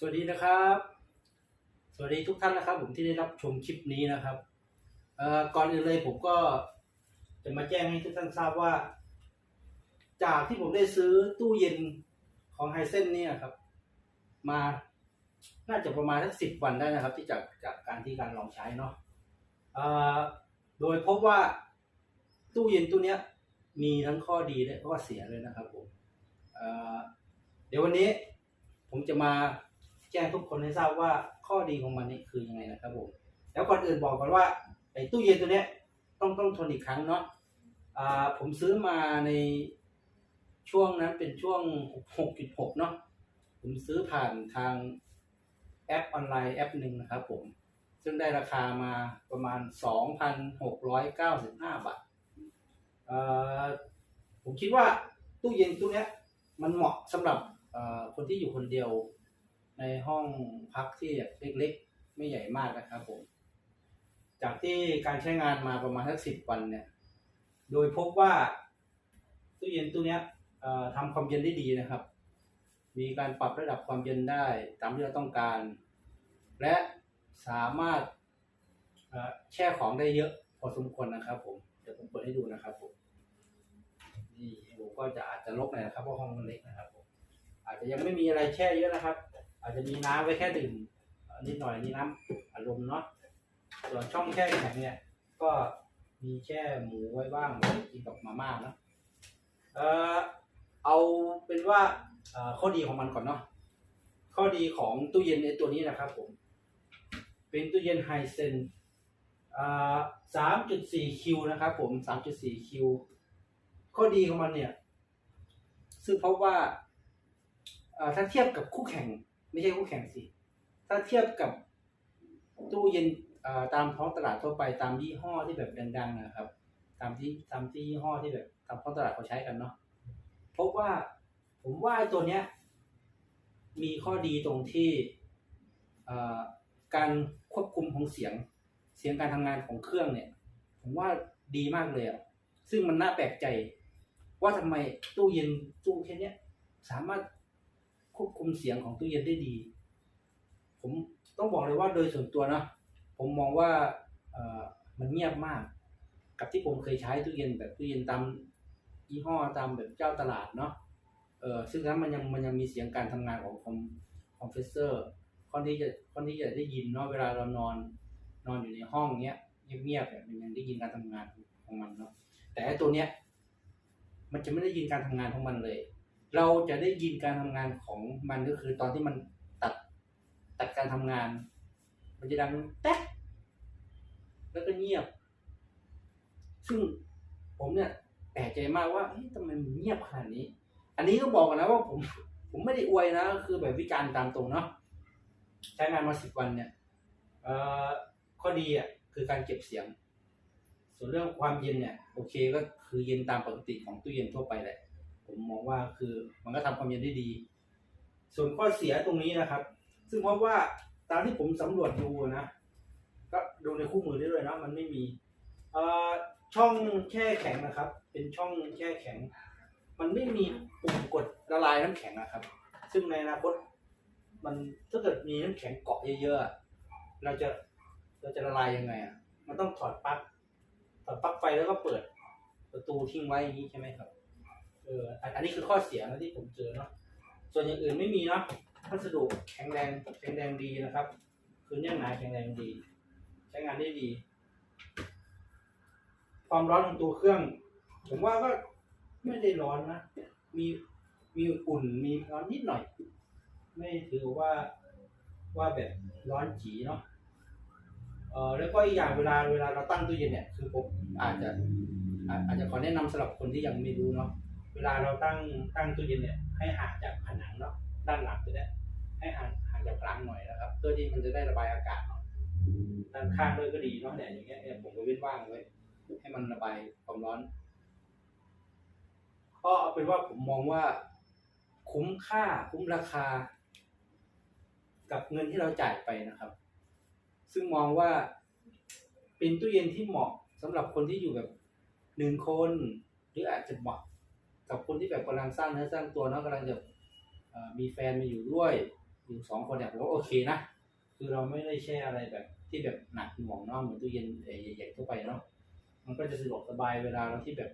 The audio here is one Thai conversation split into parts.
สวัสดีนะครับ สวัสดีทุกท่านนะครับ ผมที่ได้รับชมคลิปนี้นะครับเอ่อก่อนอื่นเลยผมก็จะมาแจ้งให้ทุกท่านทราบว่า จากที่ผมได้ซื้อตู้เย็นของไฮเซนเนี่ยครับ มาน่าจะประมาณสักสิบวันได้นะครับ ที่จากจากการที่การลองใช้เนาะเอ่อโดยพบว่าตู้เย็นตู้เนี้ย มีทั้งข้อดีและข้อเสียเลยนะครับผมเอ่อเดี๋ยววันนี้ผมจะมา แจ้งทุกคนให้ทราบว่าข้อดีของมันนี่คือยังไงนะครับผมแล้วก่อนอื่นบอกก่อนว่าไอ้ตู้เย็นตัวเนี้ยต้องต้องทนอีกครั้งเนาะอ่าผมซื้อมาในช่วงนั้นเป็นช่วง 6.6 เนาะผมซื้อผ่านทางแอปออนไลน์แอปหนึ่งนะครับผม ซึ่งได้ราคามาประมาณ 2,695 บาทเอ่อผมคิดว่าตู้เย็นตู้เนี้ยมันเหมาะสำหรับคนที่อยู่คนเดียว ในห้องพักที่แบบเล็กๆ ไม่ใหญ่มากนะครับผม จากที่การใช้งานมาประมาณสักสิบวันเนี่ย โดยพบว่าตู้เย็นตู้เนี้ยทำความเย็นได้ดีนะครับ มีการปรับระดับความเย็นได้ตามที่เราต้องการ และสามารถแช่ของได้เยอะพอสมควรนะครับผม เดี๋ยวผมเปิดให้ดูนะครับผม นี่ผมก็จะอาจจะลกหน่อยนะครับเพราะห้องมันเล็กนะครับผม อาจจะยังไม่มีอะไรแช่เยอะนะครับ อาจจะมีน้ำไว้แค่ดื่มนิดหน่อยนี่น้ำอารมณ์เนาะส่วนช่องแช่แข็งเนี่ย ก็มีแช่หมูไว้บ้างไว้กินกับมาม่าเนาะเออเอาเป็นว่าข้อดีของมันก่อนเนาะข้อดีของตู้เย็นในตัวนี้นะครับผม เป็นตู้เย็นไฮเซนอ่าสามจุดสี่คิวนะครับผมสามจุดสี่คิวข้อดีของมันเนี่ย ซึ่งเพราะว่าอ่อถ้าเทียบกับคู่แข่ง ไม่ใช่คู่แข่งสิ ถ้าเทียบกับตู้เย็นตามท้องตลาดทั่วไปตามยี่ห้อที่แบบดัง ๆ นะครับ ตามที่ตามที่ยี่ห้อที่แบบตามท้องตลาดเขาใช้กันเนาะพบว่าผมว่าตัวเนี้ย มีข้อดีตรงที่การควบคุมของเสียง เสียงการทำงานของเครื่องเนี่ย ผมว่าดีมากเลยอะซึ่งมันน่าแปลกใจ ว่าทำไมตู้เย็นตู้แค่เนี้ยสามารถ ควบคุมเสียงของตู้เย็นได้ดี ผมต้องบอกเลยว่าโดยส่วนตัวนะผมมองว่าเออมันเงียบมาก กับที่ผมเคยใช้ตู้เย็นแบบตู้เย็นตามยี่ห้อตามแบบเจ้าตลาดเนาะเออซึ่งนั้นมันยังมันยังมีเสียงการทำงานของคอมคอมเพรสเซอร์ค่อนที่จะค่อนที่จะได้ยินเนาะเวลาเรานอนนอนอยู่ในห้องเนี้ยเงียบๆแบบมันยังได้ยินการทำงานของมันเนาะแต่ไอ้ตัวเนี้ยมันจะไม่ได้ยินการทำงานของมันเลย เราจะได้ยินการทำงานของมันก็คือ ตอนที่มันตัดตัดการทำงาน มันจะดังแต๊กแล้วก็เงียบ ซึ่งผมเนี่ยแปลกใจมากว่าเฮ้ยทำไมมันเงียบขนาดนี้ อันนี้ก็บอกกันนะว่าผม ผมไม่ได้อวยนะคือแบบวิจารณ์ตามตรงเนาะใช้งานมาสิบวันเนี่ยเอ่อข้อดีอะคือการเก็บเสียง ส่วนเรื่องความเย็นเนี่ย โอเคก็คือเย็นตามปกติของตู้เย็นทั่วไปแหละ ผมมองว่าคือมันก็ทำความเย็นได้ดี ส่วนข้อเสียตรงนี้นะครับ ซึ่งเพราะว่าตามที่ผมสำรวจดูนะ ก็ดูในคู่มือได้เลยนะมันไม่มีเอ่อช่องแช่แข็งนะครับ เป็นช่องแช่แข็ง มันไม่มีปุ่มกดละลายน้ำแข็งนะครับ ซึ่งในอนาคตมันถ้าเกิดมีน้ำแข็งเกาะเยอะๆเราจะเราจะละลายยังไงอะมันต้องถอดปลั๊กถอดปลั๊กไฟแล้วก็เปิดประตูทิ้งไว้อย่างนี้ใช่ไหมครับ เอออันนี้คือข้อเสียนะที่ผมเจอเนาะส่วนอย่างอื่นไม่มีเนาะพัสดุแข็งแรงแข็งแรงดีนะครับ คือเนื่อหนาแข็งแรงดี ใช้งานได้ดี ความร้อนของตัวเครื่อง ผมว่าก็ไม่ได้ร้อนนะมีมีอุ่นมีร้อนนิดหน่อย ไม่ถือว่าว่าแบบร้อนจีเนาะเอ่อแล้วก็อีกอย่างเวลาเวลาเราตั้งตู้เย็นเนี่ยคือผมอาจจะอาจจะขอแนะนำสำหรับคนที่ยังไม่รู้เนาะ วลาเราตั้งตั้งตู้เย็นเนี่ยให้ห่างจากผนังเนาะด้านหลังจะได้ให้ห่างห่างจากผนังหน่อยนะครับ เพื่อที่มันจะได้ระบายอากาศเนาะด้านข้างด้วยก็ดีเนาะเนี่ยอย่างเงี้ยเนี่ยผมก็เว้นว่างไว้ให้มันระบายความร้อน ก็เอาเป็นว่าผมมองว่า คุ้มค่าคุ้มราคา กับเงินที่เราจ่ายไปนะครับ ซึ่งมองว่าเป็นตู้เย็นที่เหมาะสำหรับคนที่อยู่แบบหนึ่งคน หรืออาจจะเหมาะ กับคนที่แบบกำลังสร้างเนื้อสร้างตัวเนาะกำลังจะมีแฟนมาอยู่ด้วยอยู่สองคนเนี่ยผมว่าโอเคนะคือเราไม่ได้แช่อะไรแบบที่แบบหนักหน่วงเนาะเหมือนตู้เย็นใหญ่ๆทั่วไปเนาะมันก็จะสะดวกสบายเวลาเราที่แบบ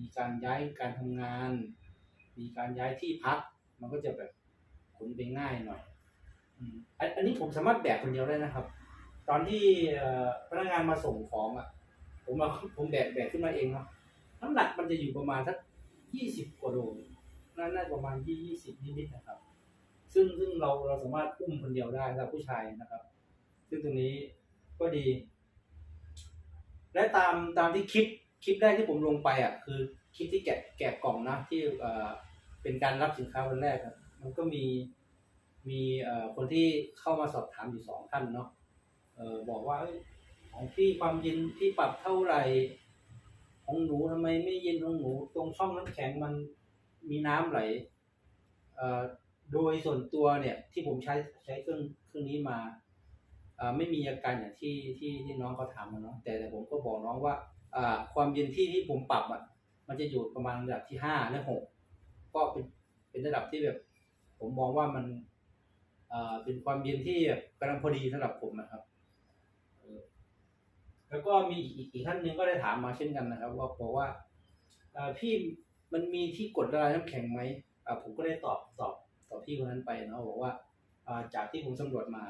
มีการย้ายการทำงาน มีการย้ายที่พัก มันก็จะแบบขนไปง่ายหน่อยอันนี้ผมสามารถแบกคนเดียวได้นะครับ ตอนที่พนักงานมาส่งของอะ ผมมาผมแบกแบกขึ้นมาเองเนาะน้ำหนักมันจะอยู่ประมาณสัก ยี่สิบกว่าโลน่าน่าประมาณยี่ยี่สิบนิดๆนะครับ ซึ่งซึ่งเราเราสามารถอุ้มคนเดียวได้สำหรับผู้ชายนะครับ ซึ่งตรงนี้ก็ดี และตามตามที่คลิปคลิปแรกที่ผมลงไปอะ คือคลิปที่แกะแกะกล่องนะที่เอ่อเป็นการรับสินค้าวันแรกครับมันก็มีมีเอ่อคนที่เข้ามาสอบถามอยู่สองท่านเนาะเอ่อบอกว่าของพี่ความเย็นพี่ปรับเท่าไหร่ ของหนูทำไมไม่เย็นของหนู ตรงช่องน้ำแข็งมันมีน้ำไหลเอ่อโดยส่วนตัวเนี่ยที่ผมใช้ใช้เครื่องเครื่องนี้มาอ่าไม่มีอาการอย่างที่ที่ที่น้องเขาถามมาเนาะแต่แต่ผมก็บอกน้องว่าอ่าความเย็นที่ที่ผมปรับอะมันจะอยู่ประมาณระดับที่ห้าและหกก็เป็นเป็นระดับที่แบบ ผมมองว่ามันอ่าเป็นความเย็นที่แบบกำลังพอดีสำหรับผมนะครับ แล้วก็มีอีกอีกท่านหนึ่งก็ได้ถามมาเช่นกันนะครับ ว่าบอกว่าอ่าพี่มันมีที่กดละลายน้ำแข็งไหมผมก็ได้ตอบตอบตอบพี่คนนั้นไปเนาะบอกว่าจากที่ผมสำรวจมา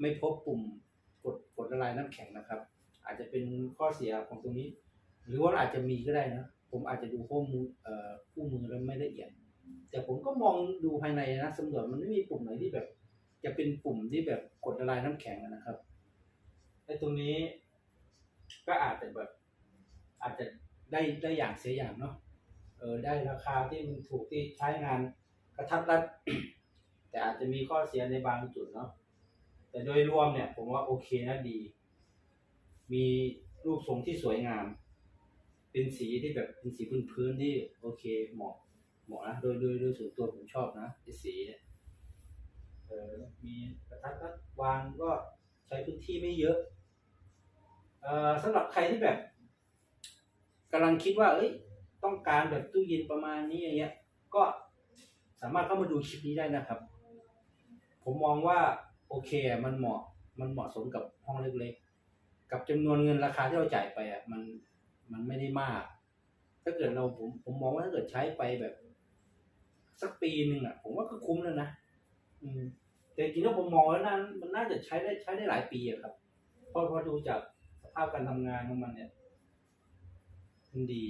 ไม่พบปุ่มกดกดละลายน้ำแข็งนะครับ อาจจะเป็นข้อเสียของตรงนี้ หรือว่าอาจจะมีก็ได้นะผมอาจจะดูข้อมูลคู่มือแล้วไม่ละเอียด แต่ผมก็มองดูภายในนะสำรวจมันไม่มีปุ่มไหนที่แบบ จะเป็นปุ่มที่แบบกดละลายน้ำแข็งนะครับไอ้ตรงนี้ ก็อาจจะแบบอาจจะได้ได้อย่างเสียอย่างเนาะเออได้ราคาที่มันถูกที่ใช้งานกระทัดรัดแต่อาจจะมีข้อเสียในบางจุดเนาะแต่โดยรวมเนี่ย ผมว่าโอเคนะดี มีรูปทรงที่สวยงาม เป็นสีที่แบบเป็นสีพื้นๆที่โอเคเหมาะเหมาะนะโดยโดยโดยส่วนตัวผมชอบนะสีเนี่ยเออมีกระทัดรัดวางก็ใช้พื้นที่ไม่เยอะ สำหรับใครที่แบบกำลังคิดว่า เอ้ย ต้องการแบบตู้เย็นประมาณนี้อย่างเงี้ย ก็สามารถเข้ามาดูคลิปนี้ได้นะครับ ผมมองว่าโอเคมันเหมาะ มันเหมาะสมกับห้องเล็กๆ กับจำนวนเงินราคาที่เราจ่ายไปอะ มัน มันไม่ได้มาก ถ้าเกิดเราผม ผมมองว่าถ้าเกิดใช้ไปแบบ สักปีหนึ่งอะ ผมว่าก็คุ้มแล้วนะ อืม แต่จริงๆแล้วผมมองแล้วนั้นมันน่าจะใช้ได้ใช้ได้หลายปีอะครับ เพราะพราะดูจาก ภาพการทำงานของมันเนี่ยมันดี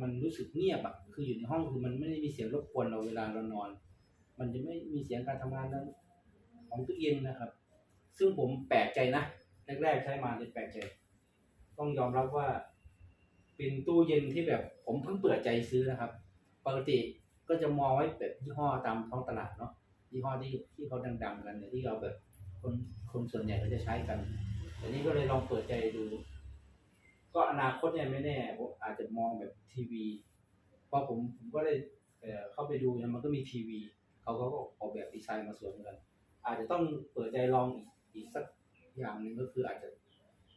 มันรู้สึกเงียบอะคืออยู่ในห้องคือมันไม่ได้มีเสียงรบกวนเราเวลาเรานอน มันจะไม่มีเสียงการทำงานนั้นของตู้เย็นนะครับ ซึ่งผมแปลกใจนะแรกๆใช้มาเลยแปลกใจ ต้องยอมรับว่า เป็นตู้เย็นที่แบบผมเพิ่งเปิดใจซื้อนะครับ ปกติก็จะมองไว้แบบยี่ห้อตามท้องตลาดเนาะยี่ห้อที่ที่เขาดัง ๆ กันเนี่ยที่เราแบบคนคนส่วนใหญ่เขาจะใช้กัน แต่นี่ก็เลยลองเปิดใจดู ก็อนาคตเนี่ยไม่แน่ผมอาจจะมองแบบทีวี เพราะผมผมก็ได้เอ่อเข้าไปดูเนี่ยมันก็มีทีวี เขาก็ออกแบบดีไซน์มาสวยเหมือนกัน อาจจะต้องเปิดใจลองอีกอีกสักอย่างหนึ่งก็คืออาจจะ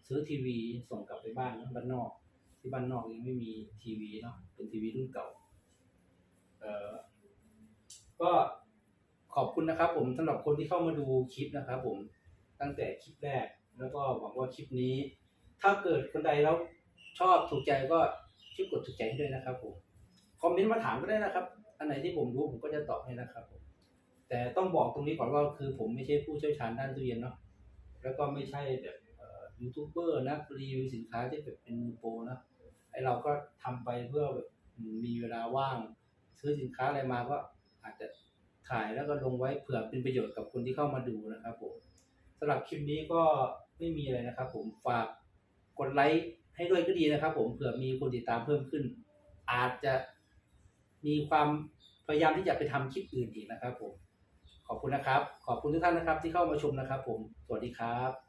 ซื้อทีวีส่งกลับไปบ้านบ้านนอก ที่บ้านนอกยังไม่มีทีวีเนาะเป็นทีวีรุ่นเก่า เอ่อก็ขอบคุณนะครับผมสำหรับคนที่เข้ามาดูคลิปนะครับผมตั้งแต่คลิปแรก แล้วก็หวังว่าคลิปนี้ ถ้าเกิดคนใดแล้วชอบถูกใจก็ช่วยกดถูกใจให้ด้วยนะครับผมคอมเมนต์มาถามก็ได้นะครับ อันไหนที่ผมรู้ผมก็จะตอบให้นะครับผมแต่ต้องบอกตรงนี้ก่อนว่าคือผมไม่ใช่ผู้เชี่ยวชาญด้านตู้เย็นเนาะแล้วก็ไม่ใช่แบบยูทูบเบอร์นะรีวิวสินค้าที่แบบเป็นมือโปรนะไอเราก็ทำไปเพื่อแบบมีเวลาว่าง ซื้อสินค้าอะไรมาก็อาจจะถ่ายแล้วก็ลงไว้เผื่อเป็นประโยชน์กับคนที่เข้ามาดูนะครับผม สำหรับคลิปนี้ก็ไม่มีอะไรนะครับ ผมฝากกดไลค์ให้ด้วยก็ดีนะครับ ผมเผื่อมีคนติดตามเพิ่มขึ้น อาจจะมีความพยายามที่จะไปทำคลิปอื่นอีกนะครับ ผมขอบคุณนะครับ ขอบคุณทุกท่านนะครับ ที่เข้ามาชมนะครับ ผมสวัสดีครับ